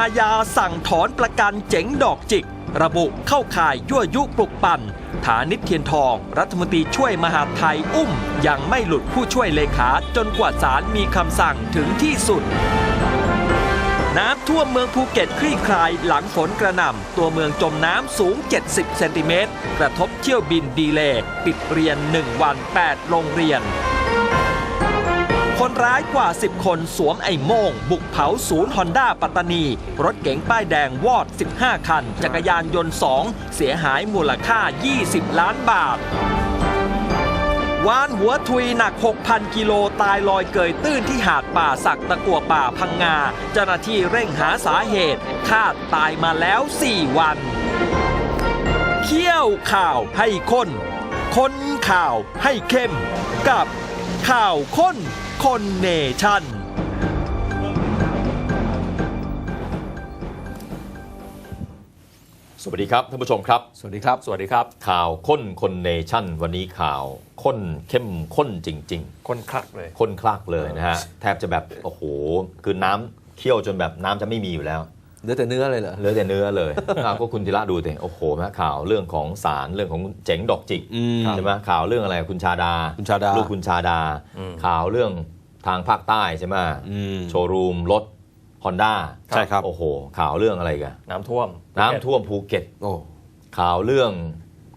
อาญาสั่งถอนประกันเจ๋งดอกจิก ระบุเข้าข่ายยั่วยุปลุกปั่น ฐานิตเทียนทอง รัฐมนตรีช่วยมหาไทยอุ้ม ยังไม่หลุดผู้ช่วยเลขาจนกว่าศาลมีคำสั่งถึงที่สุดน้ำท่วมเมืองภูเก็ตคลี่คลายหลังฝนกระหน่ำ ตัวเมืองจมน้ำสูง 70 เซนติเมตร กระทบเที่ยวบินดีเลย์ปิดเรียน 1 วัน 8 โรงเรียน คนร้ายกว่า 10 คนสวมไอ้โม่ง บุกเผาศูนย์ฮอนด้าปัตตานี รถเก๋งป้ายแดงวอด 15 คัน จักรยานยนต์ 2 เสียหายมูลค่า 20 ล้านบาทวานหัวทุยหนัก 6,000 กิโลตายลอยเกยตื้นที่หาดป่าสักตะกัวป่าพังงา เจ้าหน้าที่เร่งหาสาเหตุ คาดตายมาแล้ว 4 วันเคี่ยวข่าวให้ข้น ค้นข่าวให้เข้ม กับข่าวข้น คนเนชั่น สวัสดีครับท่านผู้ชมครับ สวัสดีครับ สวัสดีครับ ข่าวข้นคนเนชั่น วันนี้ข่าวข้นเข้มข้นจริง คนคลักเลย ๆ ข้นคลักเลยนะฮะ แทบจะแบบ โอ้โห คือน้ำเคี่ยวจนแบบน้ำจะไม่มีอยู่แล้ว เหลือแต่เนื้อเลยเหรอเหลือแต่เนื้อเลยอะก็คุณธีระดูสิโอ้โหแม่ข่าวเรื่องของสารเรื่องของเจ๋งดอกจิกอืมใช่ไหมข่าวเรื่องอะไรคุณชาดาคุณชาดาลูกคุณชาดาอืมข่าวเรื่องทางภาคใต้ใช่ไหมอืมโชว์รูมรถฮอนด้าใช่ครับโอ้โห ข่าวเรื่องอะไรกันน้ำท่วม น้ำท่วมภูเก็ตโอ้ข่าวเรื่อง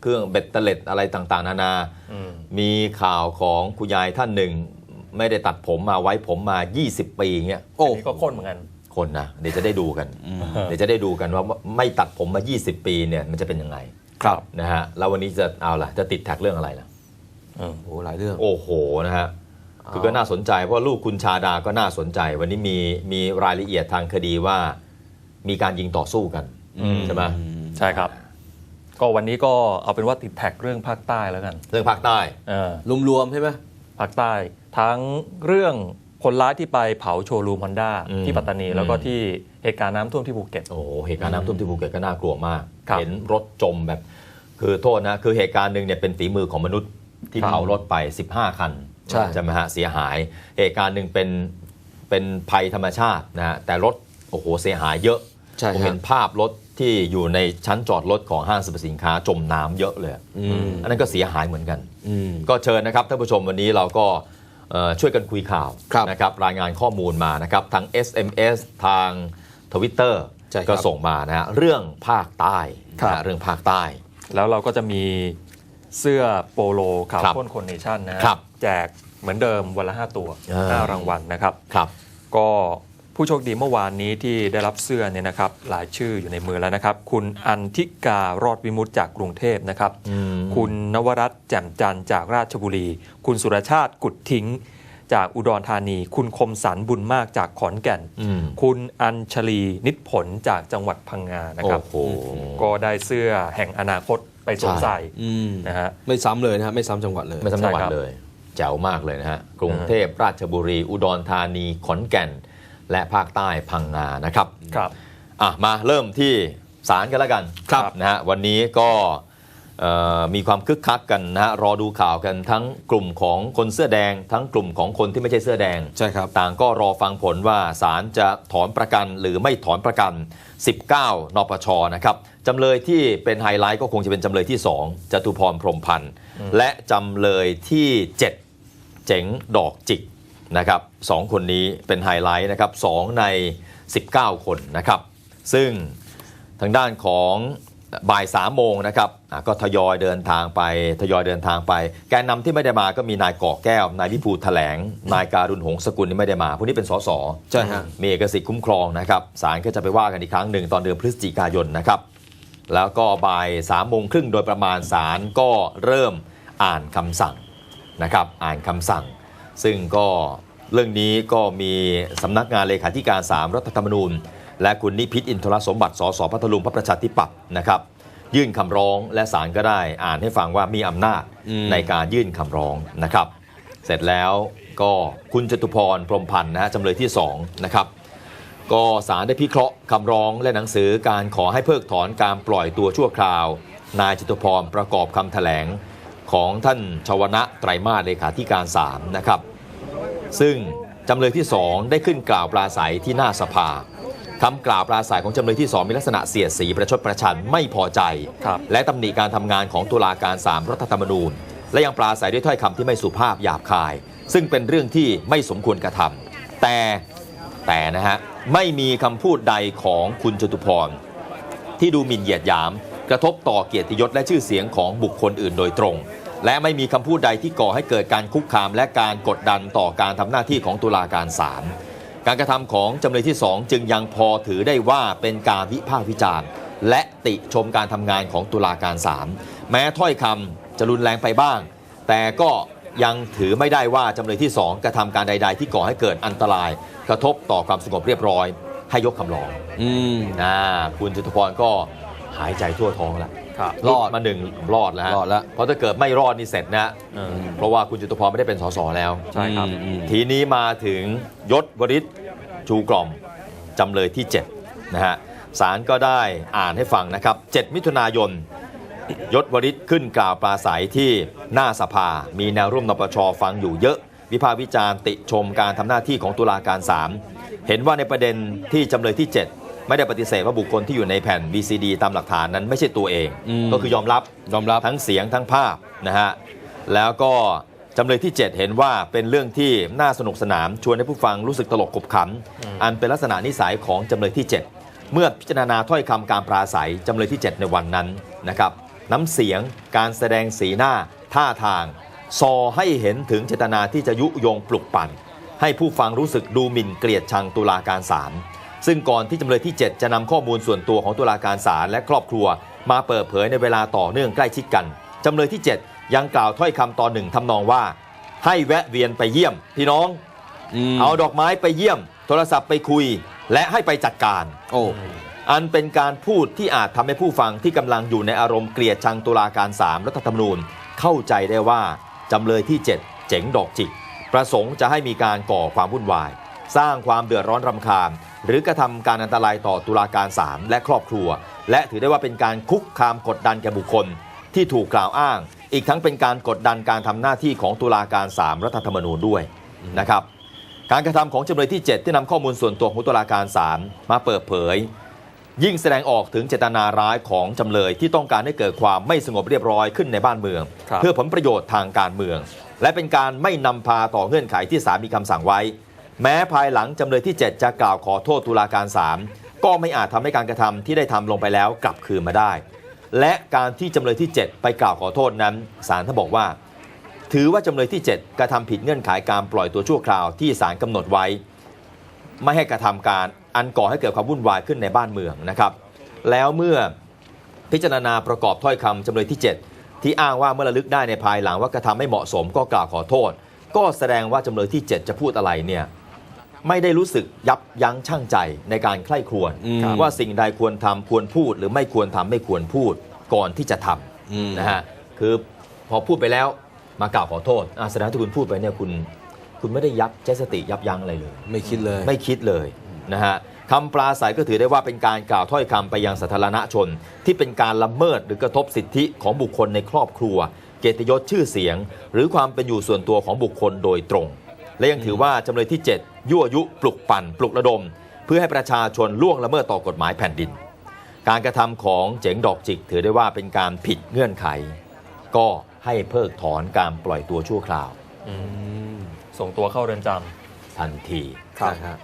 เครื่องเบ็ดเตล็ดอะไรต่างๆ นานาอืมมีข่าวของคุณยายท่านหนึ่ง ไม่ได้ตัดผมมาไว้ผมมา 20 ปีเงี้ยโอ้อันนี้ก็ข้นเหมือนกัน คนนะเดี๋ยวจะได้ดูกัน เดี๋ยวจะได้ดูกันว่าไม่ตัดผมมา 20 ปีเนี่ยมันจะเป็นยังไง ครับนะฮะแล้ววันนี้จะเอาล่ะจะติดแท็กเรื่องอะไรล่ะโอ้หลายเรื่อง โอ้โหนะฮะคือก็น่าสนใจเพราะลูกคุณชาดาก็น่าสนใจ วันนี้มีมีรายละเอียดทางคดีว่า มีการยิงต่อสู้กันอืมใช่ไหมใช่ครับก็วันนี้ก็เอาเป็นว่าติดแท็กเรื่องภาคใต้แล้วกัน เรื่องภาคใต้เออรวมๆใช่ไหมภาคใต้ ทั้งเรื่อง คนร้ายที่ไปเผาโชว์รูมฮอนด้าอืมที่ปัตตานีแล้วก็อืมที่เหตุการณ์น้ำท่วมที่ภูเก็ต โอ้โหเหตุการณ์น้ำท่วมที่ภูเก็ตก็น่ากลัวมาก ครับเห็นรถจมแบบ คือโทษนะ คือเหตุการณ์หนึ่งเนี่ยเป็นฝีมือของมนุษย์ที่ครับเผารถไป 15 คันใช่ใช่ ไหมฮะเสียหาย เหตุการณ์หนึ่งเป็นเป็นภัยธรรมชาตินะฮะแต่รถโอ้โหเสียหายเยอะใช่ผมครัเห็บ นภาพรถที่อยู่ในชั้นจอดรถของห้างสรรพสินค้าจมน้ำเยอะเลย อืม อันนั้นก็เสียหายเหมือนกัน อืม ก็เชิญนะครับท่านผู้ชมวันนี้เราก็เอ่อ ช่วยกันคุยข่าวครับนะครับรายงานข้อมูลมานะครับทาง SMS ทาง Twitter ใช่ครับก็ส่งมานะฮะเรื่องภาคใต้ครับนะฮะเรื่องภาคใต้ แล้วเราก็จะมีเสื้อโปโลข่าวครับข้นคนเนชั่นนะฮะครับแจกเหมือนเดิมวันละ 5 ตัวอ่า5รางวัลนะครับครับก็ ผู้โชคดีเมื่อวานนี้ที่ได้รับเสื้อเนี่ยนะครับหลายชื่ออยู่ในมือแล้วนะครับ คุณอันทิการอดวิมุตต์จากกรุงเทพนะครับอืมคุณนวรัตน์แจ่มจันทร์จากราชบุรี คุณสุรชาติกุดทิ้ง จากอุดรธานี คุณคมสันบุญมากจากขอนแก่นอืมคุณอัญชลีนิดผลจากจังหวัดพังงานะครับ โอ้โห ก็ได้เสื้อแห่งอนาคตไปสวมใส่อืมนะฮะ ไม่ซ้ำเลยนะฮะไม่ซ้ำจังหวัดเลย ไม่ซ้ำจังหวัดใช่ครับ เลยแจ๋วมากเลยนะฮะ กรุงเทพราชบุรี อุดรธานี ขอนแก่น และภาคใต้พังงานะครับครับอะมาเริ่มที่ศาลกันแล้วกันครับนะฮะวันนี้ก็เอ่อมีความคึกคักกันนะฮะรอดูข่าวกันทั้งกลุ่มของคนเสื้อแดง ทั้งกลุ่มของคนที่ไม่ใช่เสื้อแดงใช่ครับต่างก็รอฟังผลว่าศาลจะถอนประกันหรือไม่ถอนประกัน 19 นปชนะครับจำเลยที่เป็นไฮไลท์ก็คงจะเป็นจำเลยที่ 2จตุพรพรหมพันธ์และจำเลยที่ 7 เจ๋งดอกจิก นะครับสองคนนี้เป็นไฮไลท์นะครับสองใน 19 คนนะครับ ซึ่งทางด้านของบ่ายสามโมงนะครับอะก็ทยอยเดินทางไปทยอยเดินทางไป แกนนำที่ไม่ได้มาก็มีนายก่อแก้ว นายวิภูแถลง นายการุณหงสกุลนี่ไม่ได้มาพวกนี้เป็นสสใช่ฮะมีเอกสิทธิ์คุ้มครองนะครับศาลก็จะไปว่ากันอีกครั้งหนึ่งตอนเดือนพฤศจิกายนนะครับแล้วก็บ่ายสามโมงครึ่งโดยประมาณศาลก็เริ่มอ่านคำสั่งนะครับอ่านคำสั่ง ซึ่งก็เรื่องนี้ก็มีสำนักงานเลขาธิการ3รัฐธรรมนูญ และคุณนิพิษอินทรสมบัติสสพัทลุงพระประชาธิปัตย์นะครับยื่นคำร้องและศาลก็ได้อ่านให้ฟังว่ามีอำนาจอืมในการยื่นคำร้องนะครับ เสร็จแล้วก็คุณจตุพรพรหมพันธ์นะฮะจำเลยที่2นะครับก็ศาลได้พิเคราะห์คำร้องและหนังสือการขอให้เพิกถอนการปล่อยตัวชั่วคราว นายจตุพรประกอบคำแถลง ของท่านชวนะไตรมาสเลขาธิการ3นะครับซึ่งจำเลยที่ 2 ได้ขึ้นกล่าวปราศัยที่หน้าสภาคำกล่าวปราศัยของจำเลยที่ 2 มีลักษณะเสียดสีประชดประชันไม่พอใจครับและตำหนิการทำงานของตุลาการสามรัฐธรรมนูญ และยังปราศัยด้วยถ้อยคำที่ไม่สุภาพหยาบคาย ซึ่งเป็นเรื่องที่ไม่สมควรกระทำแต่แต่นะฮะไม่มีคำพูดใดของคุณจตุพรที่ดูหมิ่นเหยียดหยาม กระทบต่อเกียรติยศและชื่อเสียงของบุคคลอื่นโดยตรง และไม่มีคำพูดใดที่ก่อให้เกิดการคุกคามและการกดดันต่อการทำหน้าที่ของตุลาการศาลการกระทำของจำเลยที่ 2 จึงยังพอถือได้ว่าเป็นการวิพากษ์วิจารณ์ และติชมการทำงานของตุลาการศาลแม้ถ้อยคำจะรุนแรงไปบ้าง แต่ก็ยังถือไม่ได้ว่าจำเลยที่ 2 กระทำการใด ๆ ที่ก่อให้เกิดอันตราย กระทบต่อความสงบเรียบร้อย ให้ยกคำร้อง อืมอ่าคุณจตุพรก็ หายใจทั่วท้องแล้วครับรอดมาหนึ่งรอดแล้วฮะรอดแล้วเพราะถ้าเกิดไม่รอดนี่เสร็จนะเออเพราะว่าคุณจตุพรไม่ได้เป็นสสแล้วใช่ครับอืมอืม ทีนี้มาถึงยศวริศชูกล่อมจำเลยที่ 7 นะฮะศาลก็ได้อ่านให้ฟังนะครับ 7 มิถุนายน ยศวริศขึ้นกล่าวปราศัยที่หน้าสภา มีแนวร่วมนปชฟังอยู่เยอะ วิพากษ์วิจารณ์ติชมการทำหน้าที่ของตุลาการศาลเห็นว่าในประเด็นที่จำเลยที่ 7 ไม่ได้ปฏิเสธว่าบุคคลที่อยู่ในแผ่น VCD ตามหลักฐานนั้นไม่ใช่ตัวเอง อืม ก็คือยอมรับยอมรับทั้งเสียงทั้งภาพนะฮะแล้วก็จำเลยที่ 7 เห็นว่าเป็นเรื่องที่น่าสนุกสนานชวนให้ผู้ฟังรู้สึกตลกขบขัน อันเป็นลักษณะนิสัยของจำเลยที่ 7 เมื่อพิจารณาถ้อยคำการปราศัยจำเลยที่ 7 ในวันนั้นนะครับน้ำเสียงการแสดงสีหน้าท่าทางซอให้เห็นถึงเจตนาที่จะยุยงปลุกปั่น ให้ผู้ฟังรู้สึกดูหมิ่นเกลียดชังตุลาการศาล ซึ่งก่อนที่จำเลยที่ 7 จะนำข้อมูลส่วนตัวของตุลาการศาลและครอบครัว มาเปิดเผยในเวลาต่อเนื่องใกล้ชิดกันจำเลยที่ 7 ยังกล่าวถ้อยคำตอนหนึ่งทำนองว่า ให้แวะเวียนไปเยี่ยม พี่น้องมเอาดอกไม้ไปเยี่ยม โทรศัพท์ไปคุย และให้ไปจัดการ โอ้อันเป็นการพูดที่อาจทำให้ผู้ฟังที่กำลังอยู่ในอารมณ์เกลียดชังตุลาการสามรัฐธรรมนูญ เข้าใจได้ว่าจำเลยที่ 7 เจ๋งดอกจิก ประสงค์จะให้มีการก่อความวุ่นวาย สร้างความเดือดร้อนรำคาญ หรือกระทำการอันตรายต่อตุลาการศาลและครอบครัว และถือได้ว่าเป็นการคุกคามกดดันแก่บุคคล ที่ถูกกล่าวอ้าง อีกทั้งเป็นการกดดันการทำหน้าที่ของตุลาการสามรัฐธรรมนูญด้วยนะครับการกระทำของจำเลยที่ 7 ที่นำข้อมูลส่วนตัวของตุลาการศาลมาเปิดเผย ยิ่งแสดงออกถึงเจตนาร้ายของจำเลยที่ต้องการให้เกิดความไม่สงบเรียบร้อยขึ้นในบ้านเมืองครับเพื่อผลประโยชน์ทางการเมือง และเป็นการไม่นำพาต่อเงื่อนไขที่ศาลมีคำสั่งไว้ แม้ภายหลังจำเลยที่ 7 จะกล่าวขอโทษตุลาการศาลก็ไม่อาจทำให้การกระทำที่ได้ทำลงไปแล้วกลับคืนมาได้ และการที่จำเลยที่ 7 ไปกล่าวขอโทษนั้นศาลท่านบอกว่า ถือว่าจำเลยที่ 7 กระทำผิดเงื่อนไขการปล่อยตัวชั่วคราวที่ศาลกำหนดไว้ ไม่ให้กระทำการอันก่อให้เกิดความวุ่นวายขึ้นในบ้านเมืองนะครับ แล้วเมื่อพิจารณาประกอบถ้อยคำจำเลยที่ 7 ที่อ้างว่าเมื่อระลึกได้ในภายหลังว่ากระทำไม่เหมาะสมก็กล่าวขอโทษ ก็แสดงว่าจำเลยที่ 7 จะพูดอะไรเนี่ย ไม่ได้รู้สึกยับยั้งชั่งใจในการใคร่ครวญอืมว่าสิ่งใดควรทำควรพูด หรือไม่ควรทำไม่ควรพูดก่อนที่จะทำอืมนะฮะคือพอพูดไปแล้วมากล่าวขอโทษอะแสดงว่าที่คุณพูดไปเนี่ยคุณคุณไม่ได้ยับใช้สติยับยั้งอะไรเลย ไม่คิดเลย ไม่คิดเลยนะฮะคำปราศัยก็ถือได้ว่าเป็นการกล่าวถ้อยคำไปยังสาธารณชน ที่เป็นการละเมิดหรือกระทบสิทธิของบุคคลในครอบครัว เกียรติยศชื่อเสียง หรือความเป็นอยู่ส่วนตัวของบุคคลโดยตรง และยังถือว่าจำเลยที่ 7 ยั่วยุปลุกปั่นปลุกระดม เพื่อให้ประชาชนล่วงละเมิดต่อกฎหมายแผ่นดิน การกระทำของเจ๋งดอกจิก ถือได้ว่าเป็นการผิดเงื่อนไข ก็ให้เพิกถอนการปล่อยตัวชั่วคราวอืมส่งตัวเข้าเรือนจทันทีำใช่ฮะ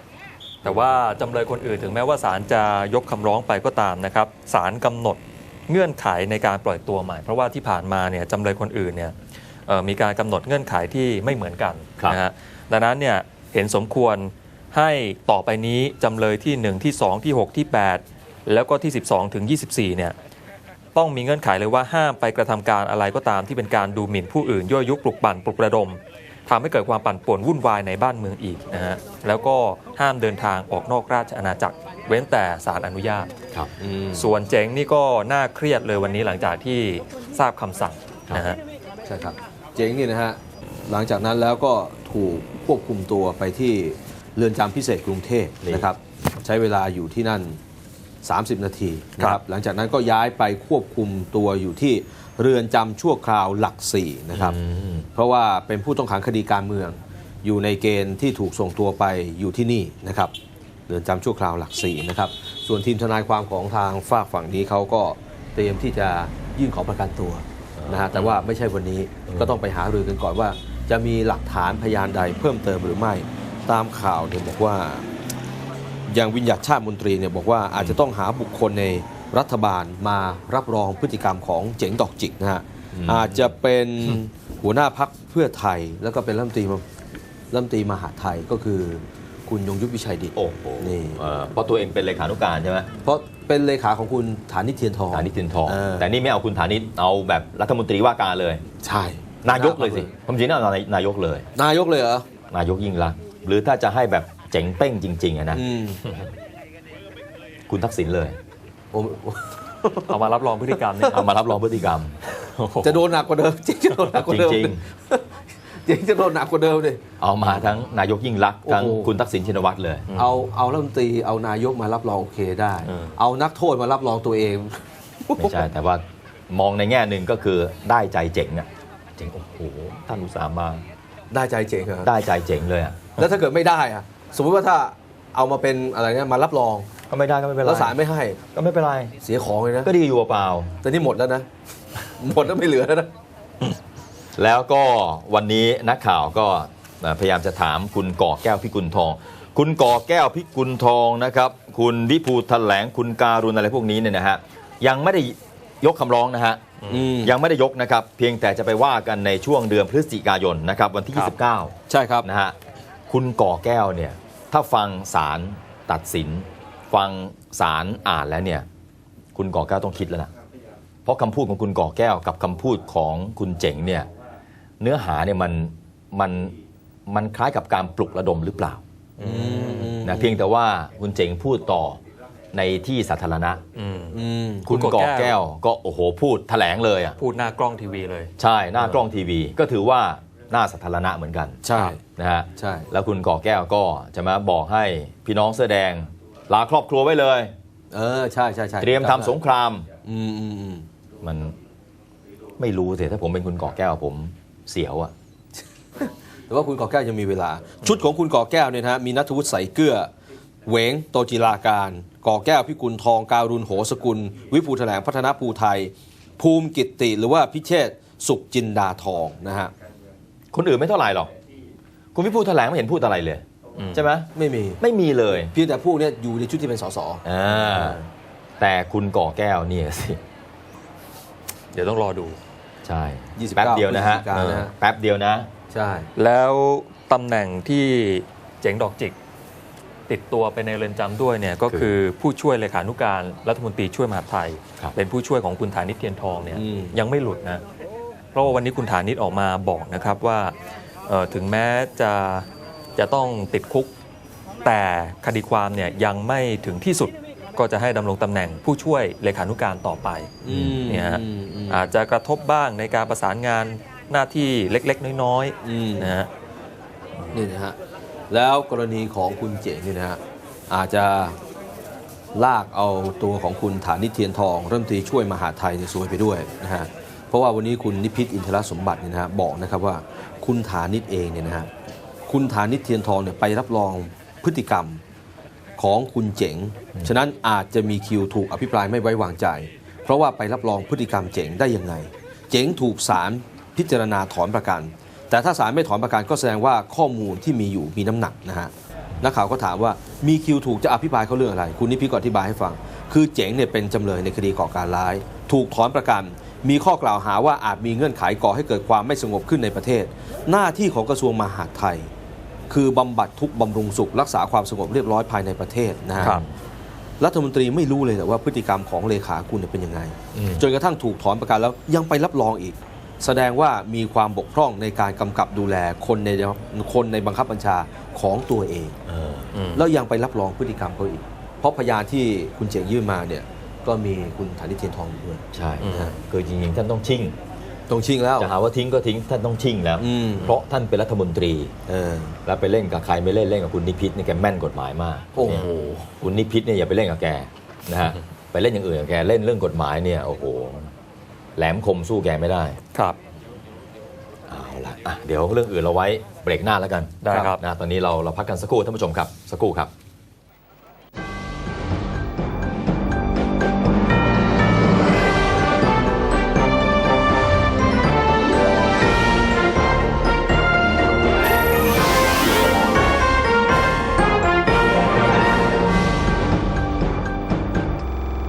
แต่ว่าจำเลยคนอื่นถึงแม้ว่าศาลจะยกคำร้องไปก็ตามนะครับศาลกำหนดเงื่อนไขในการปล่อยตัวใหม่ เพราะว่าที่ผ่านมาเนี่ยจำเลยคนอื่นเนี่ยเอ่อมีการกำหนดเงื่อนไขที่ไม่เหมือนกันครับนะฮะดังนั้นเนี่ย เห็นสมควร ให้ต่อไปนี้จำเลยที่ 1 ที่ 2 ที่ 6 ที่ 8 แล้วก็ที่ 12 ถึง 24 เนี่ยต้องมีเงื่อนไขเลยว่าห้ามไปกระทำการอะไรก็ตามที่เป็นการดูหมิ่นผู้อื่นยั่วยุปลุกปั่นปลุกระดมทำให้เกิดความปั่นป่วนวุ่นวายในบ้านเมืองอีกนะฮะแล้วก็ห้ามเดินทางออกนอกราชอาณาจักร เว้นแต่ศาลอนุญาตครับอืมส่วนเจ๋งนี่ก็น่าเครียดเลยวันนี้หลังจากที่ทราบคำสั่งนะฮะใช่ครับเจ๋งนี่นะฮะหลังจากนั้นแล้วก็ ถูกควบคุมตัวไปที่เรือนจำพิเศษกรุงเทพนี่นะครับใช้เวลาอยู่ที่นั่น 30 นาทีนะครับหลังจากนั้นก็ย้ายไปควบคุมตัวอยู่ที่เรือนจำชั่วคราวหลักสี่นะครับอืมเพราะว่าเป็นผู้ต้องขังคดีการเมือง อยู่ในเกณฑ์ที่ถูกส่งตัวไปอยู่ที่นี่นะครับเรือนจำชั่วคราวหลักสี่นะครับส่วนทีมทนายความของทางฝากฝั่งนี้เขาก็เตรียมที่จะยื่นขอประกันตัวนะฮะแต่ว่าไม่ใช่วันนี้ก็ต้องไปหารือกันก่อนว่า จะมีหลักฐานพยานใดเพิ่มเติมหรือไม่ ตามข่าวเนี่ยบอกว่าอย่างวิญญาณชาติมนตรีเนี่ยบอกว่าอาจจะต้องหาบุคคลในรัฐบาลมารับรองพฤติกรรมของเจ๋งดอกจิกนะฮะอาจจะเป็นหัวหน้าพักเพื่อไทย แล้วก็เป็นรัฐมนตรีมารัฐมนตรีมหาดไทยก็คือคุณยงยุทธวิชัยดิตโอ้โหนี่เอ่อเพราะตัวเองเป็นเลขานุการใช่ไหมเพราะเป็นเลขาของคุณฐานิชเทียนทองฐานิตเทียนทองเออแต่นี่ไม่เอาคุณฐานิตเอาแบบรัฐมนตรีว่าการเลย ใช่ นายกเลยสิผมจริงๆเอานายกเลย นายกเลยเหรอ นายกยิ่งรักษณ์หรือถ้าจะให้แบบเจ๋งเป้งจริงๆอะนะอืมคุณทักษิณเลยโอ้เอามารับรองพฤติกรรมเนี่ยเอามารับรองพฤติกรรม จะโดนหนักกว่าเดิมจริงจะโดนหนักกว่าเดิมจริง จริงจะโดนหนักกว่าเดิมเลย เอามาทั้งนายกยิ่งรักษณ์ทั้งโอ้โห คุณทักษิณชินวัตรเลย เอาเอารัฐมนตรีเอานายกมารับรองโอเคได้ เออ เอานักโทษมารับรองตัวเอง ไม่ใช่ แต่ว่ามองในแง่หนึ่งก็คือได้ใจเจ๋งอะ เจ๋งโอ้โหท่านอุตส่าห์มาได้ใจเจ๋งเหรอได้ใจเจ๋งเลยอะแล้วถ้าเกิดไม่ได้อะสมมติว่าถ้าเอามาเป็นอะไรเนี่ยมารับรองก็ไม่ได้ก็ไม่เป็นไรแล้วศาลไม่ให้ก็ไม่เป็นไรเสียของเลยนะก็ดีอยู่เปล่าแต่นี่หมดแล้วนะหมดแล้วไม่เหลือแล้วนะแล้วก็วันนี้นักข่าวก็เอ่อพยายามจะถามคุณก่อแก้วพิกุลทอง คุณก่อแก้วพิกุลทองนะครับ คุณวิภูแถลงคุณการุณอะไรพวกนี้เนี่ยนะฮะยังไม่ได้ ยกคำร้องนะฮะอืมยังไม่ได้ยกนะครับ เพียงแต่จะไปว่ากันในช่วงเดือนพฤศจิกายนนะครับ วันที่ครับ29 ใช่ครับนะฮะคุณก่อแก้วเนี่ยถ้าฟังศาลตัดสิน ฟังศาลอ่านแล้วเนี่ย คุณก่อแก้วต้องคิดแล้วนะเพราะคำพูดของคุณก่อแก้วกับคำพูดของคุณเจ๋งเนี่ยเนื้อหาเนี่ยมันมันมันคล้ายกับการปลุกระดมหรือเปล่านะเพียงแต่ว่าคุณเจ๋งพูดต่อ ในที่สาธารณะอืมอืมคุณก่อแก้วก็โอ้โหพูดแถลงเลยอะพูดหน้ากล้องทีวีเลย ใช่หน้ากล้องทีวี ก็ถือว่าหน้าสาธารณะเหมือนกัน ใช่นะฮะใช่แล้วคุณก่อแก้วก็จะมาบอกให้พี่น้องเสื้อแดงลาครอบครัวไว้เลย เออใช่ใช่ใช่เตรียมทำสงครามอืมอืมอืมมันไม่รู้สิถ้าผมเป็นคุณก่อแก้วผมเสียวอะแต่ว่าคุณก่อแก้วยังมีเวลา ชุดของคุณก่อแก้วเนี่ยนะฮะมีนัทวุฒิใสเกื้อ เหวงโตจิลาการ ก่อแก้วพิกุลทองการุณโหสกุล วิภูแถลงพัฒนาภูไทย ภูมิกิตติหรือว่าพิเชษสุขจินดาทองนะฮะคนอื่นไม่เท่าไหร่หรอก คุณพี่พูดแถลงไม่เห็นพูดอะไรเลยอืมใช่ไหมไม่มีไม่มีเลยเพียงแต่พวกเนี้ยอยู่ในชุดที่เป็นสสอ่าแต่คุณก่อแก้วเนี่ยสิ เดี๋ยวต้องรอดู ใช่29แป๊บเดียวนะฮะพฤศจิกายนนะฮะเออแป๊บเดียวนะ ใช่ แล้วตำแหน่งที่เจ๋งดอกจิก ติดตัวไปในเรือนจำด้วยเนี่ยก็คือผู้ช่วยเลขานุการรัฐมนตรีช่วยมหาดไทยครับเป็นผู้ช่วยของคุณฐานิตเทียนทองเนี่ยอืมยังไม่หลุดนะเพราะว่าวันนี้คุณฐานิตออกมาบอกนะครับว่าเอ่อถึงแม้จะจะต้องติดคุก แต่คดีความเนี่ยยังไม่ถึงที่สุดก็จะให้ดำรงตำแหน่งผู้ช่วยเลขานุการต่อไปอืมเนี่ยฮะอืมอืมอาจจะกระทบบ้างในการประสานงานหน้าที่เล็ก ๆ น้อยอืมๆนะฮะนี่นะฮะ แล้วกรณีของคุณเจ๋งเนี่ยนะฮะอาจจะลากเอาตัวของคุณฐานิเทียนทองรัฐมนตรีช่วยมหาไทยเนี่ยซวยไปด้วยนะฮะเพราะว่าวันนี้คุณนิพิษอินทรสมบัติเนี่ยนะฮะบอกนะครับว่าคุณฐานิตเองเนี่ยนะฮะคุณฐานิเทียนทองเนี่ยไปรับรองพฤติกรรมของคุณเจ๋ง ฉะนั้นอาจจะมีคิวถูกอภิปรายไม่ไว้วางใจ เพราะว่าไปรับรองพฤติกรรมเจ๋งได้ยังไง เจ๋งถูกศาลพิจารณาถอนประกัน แต่ถ้าศาลไม่ถอนประกันก็แสดงว่าข้อมูลที่มีอยู่มีน้ำหนักนะฮะนักข่าวก็ถามว่ามีคิวถูกจะอภิปรายเขาเรื่องอะไร คุณนิพิษก็อธิบายให้ฟัง คือเจ๋งเนี่ยเป็นจำเลยในคดีก่อการร้าย ถูกถอนประกัน มีข้อกล่าวหาว่าอาจมีเงื่อนไขก่อให้เกิดความไม่สงบขึ้นในประเทศ หน้าที่ของกระทรวงมหาดไทย คือบำบัดทุกข์บำรุงสุข รักษาความสงบเรียบร้อยภายในประเทศนะฮะครับรัฐมนตรีไม่รู้เลยแต่ว่าพฤติกรรมของเลขาคุณเนี่ยเป็นยังไงอืมจนกระทั่งถูกถอนประกันแล้วยังไปรับรองอีก แสดงว่ามีความบกพร่องในการกำกับดูแลคนในคนในบังคับบัญชาของตัวเองเอออืมแล้วยังไปรับรองพฤติกรรมเขาอีก เพราะพยานที่คุณเจ๋งยื่นมาเนี่ยก็มีคุณฐานิตเทียนทองอยู่ด้วยใช่อืมคือจริงๆท่านต้องชิ่งตรงชิงแล้วจะหาว่าทิ้งก็ทิ้งท่านต้องชิ่งแล้วอืมเพราะท่านเป็นรัฐมนตรีเออแล้วไปเล่นกับใครไม่เล่นเล่นกับคุณนิพิษนี่แกแม่นกฎหมายมากโอ้โหเนี่ยคุณนิพิษเนี่ยอย่าไปเล่นกับแกนะฮะไปเล่นอย่างอื่นกับแกเล่นเรื่องกฎหมายเนี่ยโอ้โห แหลมคมสู้แกไม่ได้ ครับเอาละอะเดี๋ยวเรื่องอื่นเราไว้เบรกหน้าแล้วกันได้ครับ นะตอนนี้เราเราพักกันสักครู่ท่านผู้ชมครับ สักครู่ครับ